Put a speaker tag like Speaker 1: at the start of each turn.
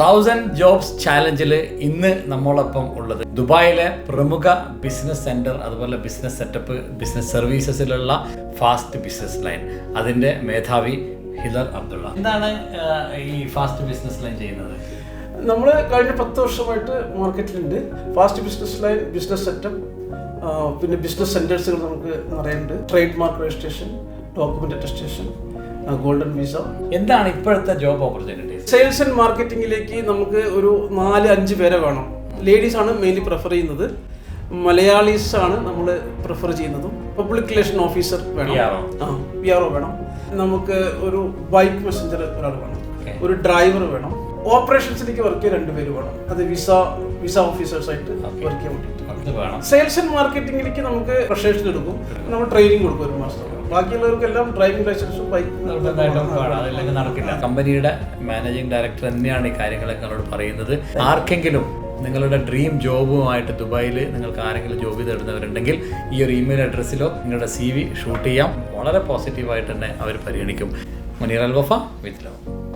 Speaker 1: Thousand jobs ചാലഞ്ചിൽ ഇന്ന് നമ്മളൊപ്പം ഉള്ളത്. ദുബായിലെ പ്രമുഖ ബിസിനസ് സെന്റർ അതുപോലെ ബിസിനസ് സെറ്റപ്പ് ബിസിനസ് സർവീസസിലുള്ള ഫാസ്റ്റ് ബിസിനസ് ലൈൻ അതിന്റെ മേധാവി ഹിദർ അബ്ദുള്ള. എന്താണ് ഈ ഫാസ്റ്റ് ബിസിനസ് ലൈൻ ചെയ്യുന്നത്?
Speaker 2: നമ്മൾ കഴിഞ്ഞ പത്ത് വർഷമായിട്ട് മാർക്കറ്റിലുണ്ട്. Fast business line business setup പിന്നെ ബിസിനസ് സെന്റേഴ്സുകൾ നമുക്ക് നിറയുന്നുണ്ട്. Trademark registration document attestation golden visa
Speaker 1: എന്താണ് ഇപ്പോഴത്തെ ജോബ് ഓപ്പർച്യൂണിറ്റീസ്
Speaker 2: സെയിൽസ് ആൻഡ് മാർക്കറ്റിംഗിലേക്ക് നമുക്ക് ഒരു നാല് അഞ്ച് പേരെ വേണം. ലേഡീസ് ആണ് മെയിൻലി പ്രിഫർ ചെയ്യുന്നത്. മലയാളീസ് ആണ് നമ്മൾ പ്രിഫർ ചെയ്യുന്നതും. പബ്ലിക് റിലേഷൻ ഓഫീസർ വേണം. ആ പി ആർ ഒ വേണം. നമുക്ക് ഒരു ബൈക്ക് മെസ്സഞ്ചർ ഒരാൾ വേണം. ഒരു ഡ്രൈവർ വേണം. ഓപ്പറേഷൻസിലേക്ക് വർക്ക് ചെയ്യാൻ രണ്ടുപേര് വേണം. അത് വിസ വിസ ഓഫീസേഴ്സ് ആയിട്ട് വർക്ക് ചെയ്യാൻ വേണ്ടിയിട്ട്.
Speaker 1: അത് വേണം.
Speaker 2: സെയിൽസ് ആൻഡ് മാർക്കറ്റിംഗിലേക്ക് നമുക്ക് പ്രൊഫഷൻസ് എടുക്കും. നമ്മൾ ട്രെയിനിങ് കൊടുക്കും ഒരു മാസം ബാക്കിയുള്ളവർക്കെല്ലാം ഡ്രൈവിംഗ് ലൈസൻസും ബൈക്ക്
Speaker 1: നടക്കില്ല. കമ്പനിയുടെ മാനേജിംഗ് ഡയറക്ടർ തന്നെയാണ് ഈ കാര്യങ്ങളൊക്കെ അവരോട് പറയുന്നത്. ആർക്കെങ്കിലും നിങ്ങളുടെ ഡ്രീം ജോബുമായിട്ട് ദുബായിൽ നിങ്ങൾക്ക് ആരെങ്കിലും ജോബ് തേടുന്നവരുണ്ടെങ്കിൽ ഈ ഒരു ഇമെയിൽ അഡ്രസ്സിലോ നിങ്ങളുടെ സി വി ഷൂട്ട് ചെയ്യാം. വളരെ പോസിറ്റീവായിട്ട് തന്നെ അവർ പരിഗണിക്കും. Muneer Al Wafa with love.